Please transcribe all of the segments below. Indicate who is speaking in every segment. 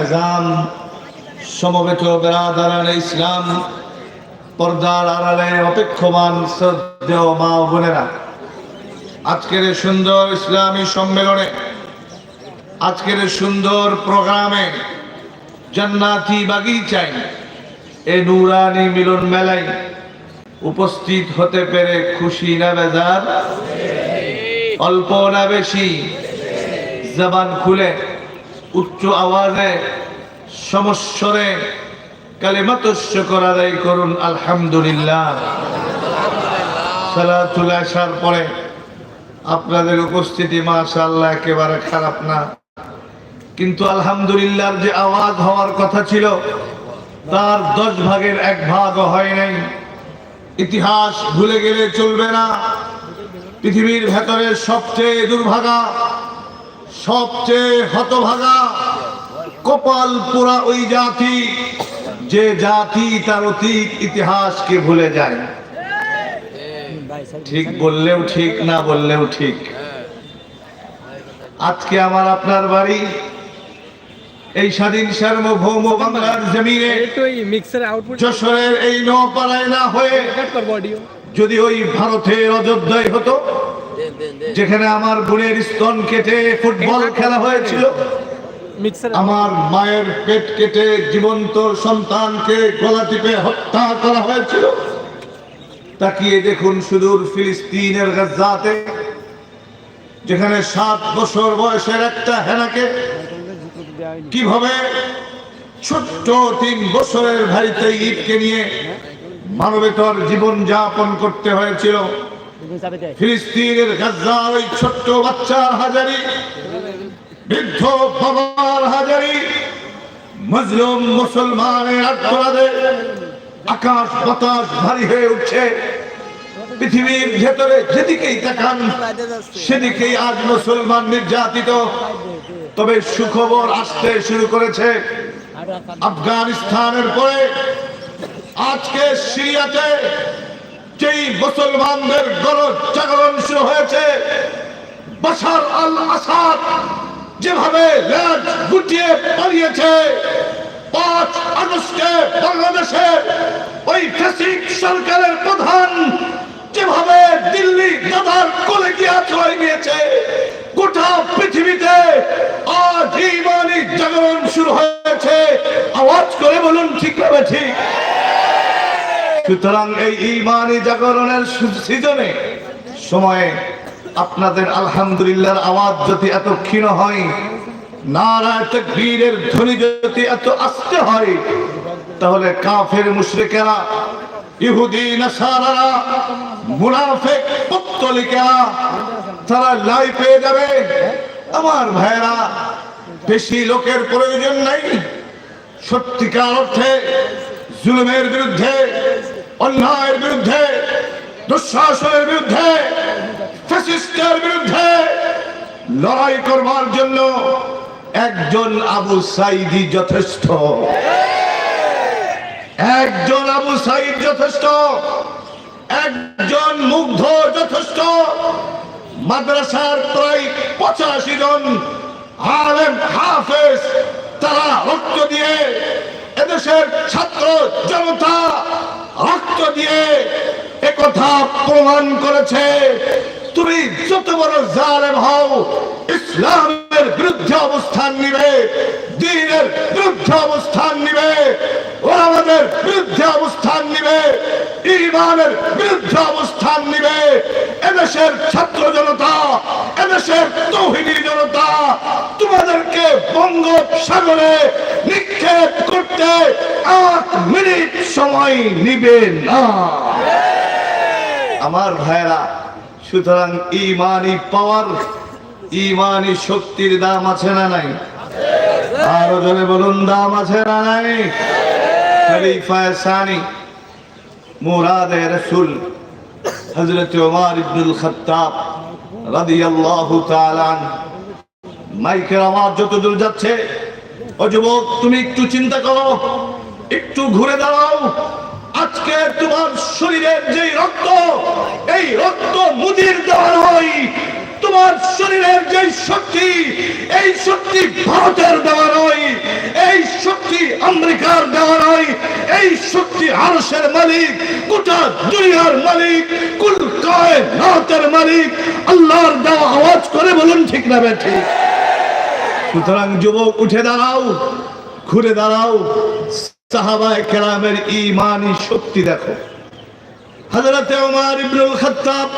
Speaker 1: আজাম সমবেত বেরাদারান ইসলাম, পর্দার আড়ালে অপেক্ষমান শ্রদ্ধেয় মা ও বোনেরা, আজকের সুন্দর ইসলামী সম্মেলনে, আজকের সুন্দর প্রোগ্রামে জান্নাতি বাগিচায় এই নুরানি মিলন মেলায় উপস্থিত হতে পেরে খুশি না বেজার, অল্প না বেশি জবান খুলে, উচ্চ আওয়াজে, সমস্বরে কালিমাতস্য করাদাই করুন, আলহামদুলিল্লাহ। সালাতুল আসার পরে আপনাদের উপস্থিতি মাশাআল্লাহ একেবারে খারাপ না। কিন্তু আলহামদুলিল্লাহর যে আওয়াজ হওয়ার কথা ছিল, তার দশ ভাগের এক ভাগ হয় নাই। ইতিহাস ভুলে গেলে চলবে না। পৃথিবীর ভেতরে সবচেয়ে দুর্ভাগা সবচেয়ে হতভাগা কপাল পুরা ওই জাতি যে জাতি তার অতীত ইতিহাসকে ভুলে যায়। ঠিক বললেও ঠিক না বললেও ঠিক। আজকে আমার আপনার বাড়ি এই স্বাধীন সার্বভৌম বাংলার জমিনে যশোরের এই নপাড়ায় না হয়ে যদি ওই ভারতের অযোধ্যায় হতো যেখানে আমার বোনের স্তন কেটে ফুটবল খেলা হয়েছিল আমার মায়ের পেট কেটে জীবন্ত সন্তানকে গলা টিপে হত্যা করা হয়েছিল। তাকিয়ে দেখুন সুদূর ফিলিস্তিনের গাজাতে যেখানে সাত বছর বয়সের একটা হেনাকে কীভাবে ছোট্ট তিন বছরের ভাইতে ঈদকে নিয়ে মানবেতর জীবন যাপন করতে হয়েছিল ফিলিস্তিনের গাজার ওই ছোট্ট হাজারি, বৃদ্ধ হাজারি, মজলুম মুসলমানের আকাশ বাতাস ভারী হয়ে উঠছে। পৃথিবীর ভেতরে যেদিকেই তাকান, সেদিকেই আজ মুসলমান নির্যাতিত। তবে সুখবর আসতে শুরু করেছে। আফগানিস্তানের পরে আজকে সিরিয়াতে যেই মুসলমানদের গরজ জাগরণ শুরু হয়েছে, বাশার আল আসাদ যেভাবে ল্যাজ গুটিয়ে পালিয়েছে, পাঁচ আগস্টে বাংলাদেশে ওই ফেসিক সরকারের প্রধান যেভাবে দিল্লি দাদার কোলে গিয়ে আশ্রয় নিয়েছে, গোটা পৃথিবীতে আজ ইমানি জাগরণ শুরু হয়েছে। আওয়াজ করে বলুন, ঠিক ঠিক? সুতরাং এই ইমানি জাগরণের সিজনে, সময়ে আপনাদের আলহামদুলিল্লাহর আওয়াজ যদি এত ক্ষীণ হয় যদি এত হয়, তাহলে ইহুদি তারা যাবে। আমার ভাইরা বেশি লোকের প্রয়োজন নাই। সত্যিকার অর্থে, জুলুমের বিরুদ্ধে অন্যায়ের বিরুদ্ধে, দুঃশাসনের বিরুদ্ধে ফ্যাসিস্টের বিরুদ্ধে লড়াই করবার জন্য একজন আবু সাইদি যথেষ্ট। একজন আবু সাইদ যথেষ্ট, একজন মুগ্ধ যথেষ্ট। মাদ্রাসার প্রায় পঁচাশি জন আলেম হাফেজ, তারা রক্ত দিয়ে এদেশের ছাত্র জনতা রক্ত দিয়ে একথা প্রমাণ করেছে। তুমি যত বড় জালেম হও, ইসলামের বিরুদ্ধে অবস্থান নিবে, দিনের বিরুদ্ধে অবস্থান নিবে, ওলামাদের বিরুদ্ধে অবস্থান নিবে ইমানের বিরুদ্ধে অবস্থান নিবে। এদেশের ছাত্র জনতা, এদেশের তৌহিনী বঙ্গোপসাগরে নিক্ষেপ করতে এক মিনিট সময় নিবে না। আমার ভাইরা সুতরাং ইমানি পাওয়ার ইমানি শক্তির দাম আছে না নাই? আরও জনে বলুন, দাম আছে না নাই? খলিফা সানি, মুরাদে রসুল, হযরত ওমর ইবনুল খাত্তাব রাদিয়াল্লাহু তাআলা। মাইকের আওয়াজ যত দূর যাচ্ছে। ও যুবক, তুমি একটু চিন্তা করো, একটু ঘুরে দাঁড়াও। আজকে তোমার শরীরের যে রক্ত, এই রক্ত মুদির দেওয়া নয়, তোমার শরীরের যে শক্তি, এই শক্তি ভারতের দেওয়া নয়, এই শক্তি আমেরিকার দেওয়া নয়, এই শক্তি আরশের মালিক, গোটা দুনিয়ার মালিক, কুল কায়নাতের মালিক, আল্লাহর দেওয়া আওয়াজ করে বলুন ঠিক না ঠিক। সুতরাং যুবক, উঠে দাঁড়াও, ঘুরে দাঁড়াও। সাহাবায়ে কেরামের ইমানি শক্তি দেখো। হযরতে ওমর ইবনুল খাত্তাব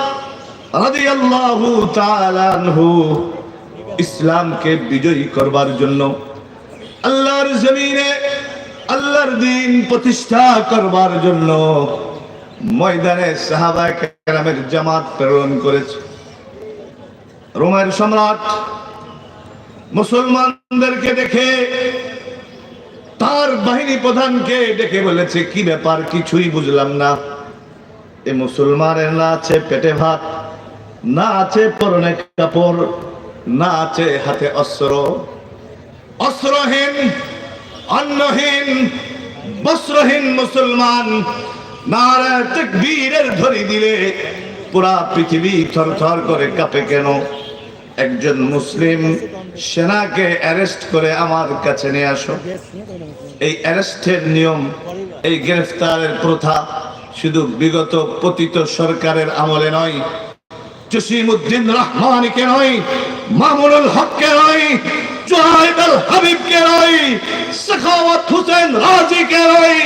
Speaker 1: রাদিয়াল্লাহু তাআলা আনহু ইসলামকে বিজয়ী করবার জন্য আল্লাহর জমিনে, আল্লাহর দিন প্রতিষ্ঠা করবার জন্য ময়দানে সাহাবায়ে কেরামের জামাত প্রেরণ করেছে। রোমের সম্রাট মুসলমানদেরকে দেখে, তার বাহিনী প্রধানকে ডেকে বলেছে, কি ব্যাপার? কিছুই বুঝলাম না। এ মুসলমানের না আছে পেটে ভাত, না আছে পরনে কাপড়, না আছে হাতে অস্ত্র। অস্ত্রহীন, অন্নহীন, বস্ত্রহীন মুসলমান নারা তকবীরের ধরি দিলে পুরা পৃথিবী থরথর করে কাঁপে কেন? একজন মুসলিম সেনাকে অ্যারেস্ট করে আমার কাছে নিয়ে আসো। এই অ্যারেস্টের নিয়ম, এই গ্রেফতারের প্রথা শুধু বিগত পতিত সরকারের আমলে নয়, জসিমউদ্দিন রহমানকে নয়, মামুনুল হককে নয়, জুহাইদ আল হাবিবকে নয় সাখাওয়াত হোসেন রাজিকে নয়।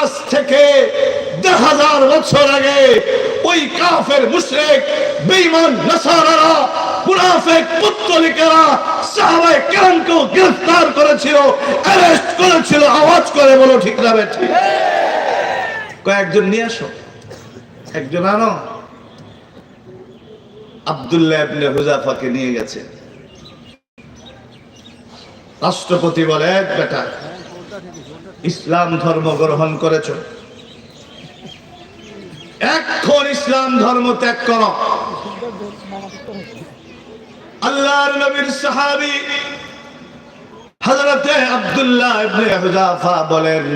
Speaker 1: আজ থেকে দেড় হাজার বছর আগে ওই কাফের মুশরিক, বেঈমান নাসারারা মুনাফিক করেছিল করেছিল, আওয়াজ করে বলো ঠিক ঠিক কয়েকজন নিয়ে একজন আনো। হুজাফাকে নিয়ে গেছে। রাষ্ট্রপতি বলে "এক বেটা, ইসলাম ধর্ম গ্রহণ করেছ। এখন ইসলাম ধর্ম ত্যাগ করো। আল্লাহর নবীর সাহাবী হযরতে আব্দুল্লাহ ইবনে হুজাফা বলেন,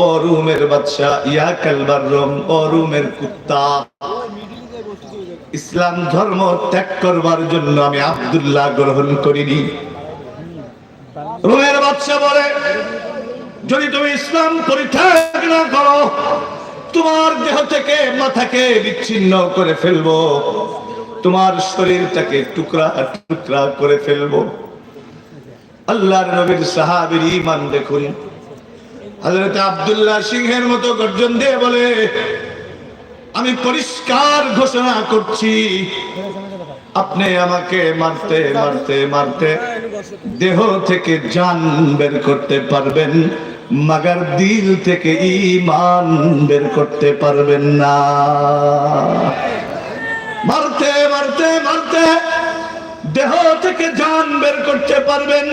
Speaker 1: ও রুমের বাদশা, ইয়া কালবার রুম, ও রুমের কুত্তা, ইসলাম ধর্ম ত্যাগ করবার জন্য আমি আব্দুল্লাহ গ্রহণ করিনি। রোমের বাদশা বলে, যদি তুমি ইসলাম পরিত্যাগ না করো, তোমার দেহ থেকে মাথাকে বিচ্ছিন্ন করে ফেলব। তোমার শরীরটাকে টুকরা টুকরা করে ফেলব। আল্লাহর নবীর সাহাবীর ঈমান দেখুন। হযরত আব্দুল্লাহ সিংহের মতো গর্জন দিয়ে বলে, আমি পরিষ্কার ঘোষণা করছি, আপনি আমাকে মারতে মারতে মারতে দেহ থেকে জান বের করতে পারবেন, মাগার দিল থেকে ইমান বের করতে পারবেন না। মারতে মারতে দেহ থেকে জান বের করতে পারবেন,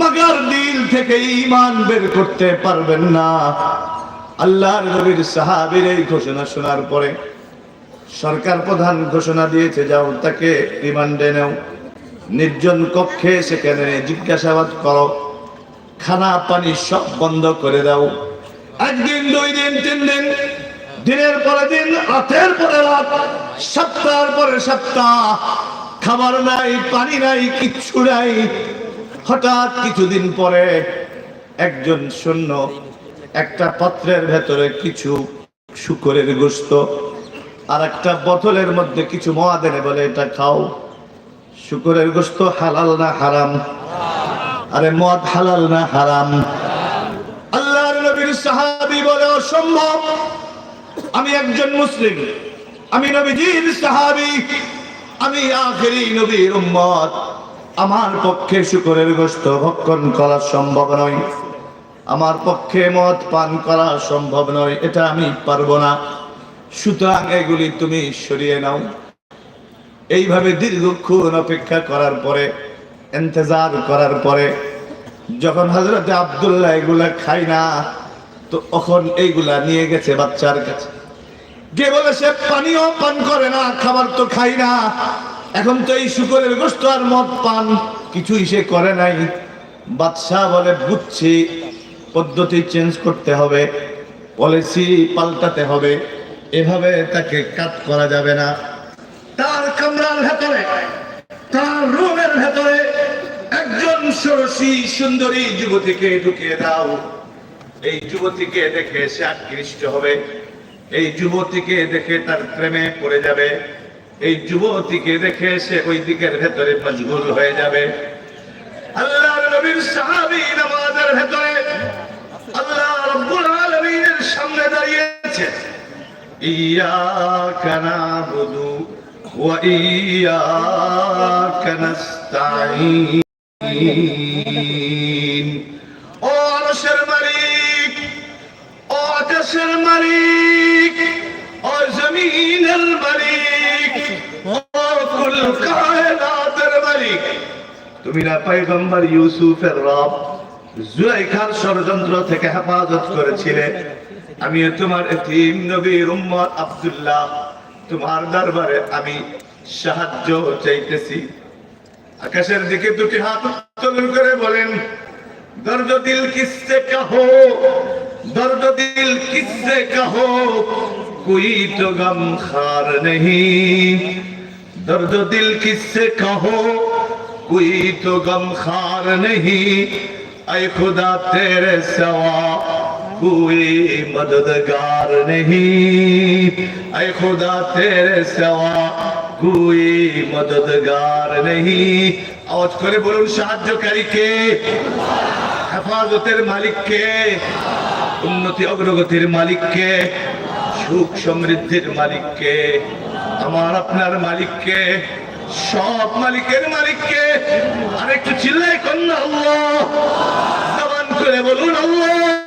Speaker 1: মাগার দিল থেকে ইমান বের করতে পারবেন না। আল্লাহর নবীর সাহাবীর এই ঘোষণা শোনার পরে সরকার প্রধান ঘোষণা দিয়েছে, যাও তাকে রিমান্ডে নেও। নির্জন কক্ষে সেখানে জিজ্ঞাসাবাদ করো, খানা পানি সব বন্ধ করে দাও। একদিন, দুই দিন, তিন দিন দিনের পরে দিন, রাতের পরে রাত, সপ্তাহের পরে সপ্তাহ, খাবার নাই, পানি নাই, কিচ্ছু নাই। হঠাৎ কিছুদিন পরে একজন শূন্য একটা পাত্রের ভেতরে কিছু শুকরের গোস্ত আর একটা বোতলের মধ্যে কিছু মদ এনে বলে, এটা খাও। শুকরের গোস্ত হালাল না হারাম? আরে মদ হালাল না হারাম আল্লাহর নবীর সাহাবী বলে অসম্ভব আমি একজন মুসলিম। আমি নবীজির সাহাবী। আমি আখেরি নবীর উম্মত। আমার পক্ষে শুকরের গোস্ত ভক্ষণ করা সম্ভব নয়। আমার পক্ষে মদ পান করা সম্ভব নয়। এটা আমি পারব না। সুতরাং এগুলি তুমি সরিয়ে নাও। এইভাবে দীর্ঘক্ষণ অপেক্ষা করার পরে, ইন্তজার করার পরে, যখন হজরতে আব্দুল্লাহ এগুলা খাই না, তো তখন এইগুলা নিয়ে গেছে বাচ্চার কাছে। কে বলে সে, পানিও পান করে না, খাবার তো খাই না। এখন তো এই শুকরের গোস্ত আর মদ পান, কিছুই সে করে নাই। বাদশাহ বলে, বুঝছি, পদ্ধতি চেঞ্জ করতে হবে পলিসি পাল্টাতে হবে, এভাবে তাকে কাট করা যাবে না। তার কামরা কমরার ভেতরে, তার রুমের ভেতরে একজন ষোড়শী সুন্দরী যুবতীকে ঢুকিয়ে দাও। এই যুবতীকে দেখে সে আকৃষ্ট হবে। এই যুবতীকে দেখে তার প্রেমে পড়ে যাবে। এই যুবতীকে দেখে সে ওই দিকের ভেতরে মজগুল হয়ে যাবে। আল্লাহ নবীর সাহাবী নামাজের ভেতরে আল্লাহ রব্বুল আলামিনের সামনে দাঁড়িয়েছে। নাবুদু ওয়া ইয়াকা নাস্তাঈন। ও আরশের মালিক, ও আকাশের মালিক তুমি না পয়গম্বর ইউসুফের রব, জুলাইখার ষড়যন্ত্র থেকে হেফাজত করেছিলে। আমি তোমার এতিম নবীর উম্মত আব্দুল্লাহ, তোমার দরবারে আমি সাহায্য চাইতেছি। আকাশের দিকে দুটি হাত উত্তোলন করে বলেন দর্দ দিল কিসসে কহো? درد دل کس سے کہو، کوئی تو غم خار نہیں۔ درد دل کس سے کہو، کوئی تو غم خار نہیں۔ اے خدا، تیرے سوا کوئی مددگار نہیں۔ اے خدا، تیرے سوا کوئی مددگار نہیں۔ آج کرے بولن شاہد جو کری کے حفاظ تیرے مالک کے۔ উন্নতি অগ্রগতির মালিককে, সুখ সমৃদ্ধির মালিককে, আমার আপনার মালিককে, সব মালিকের মালিককে, আরেকটু চিল্লাই কন্যা আল্লাহ করে বলুন আল্লাহ।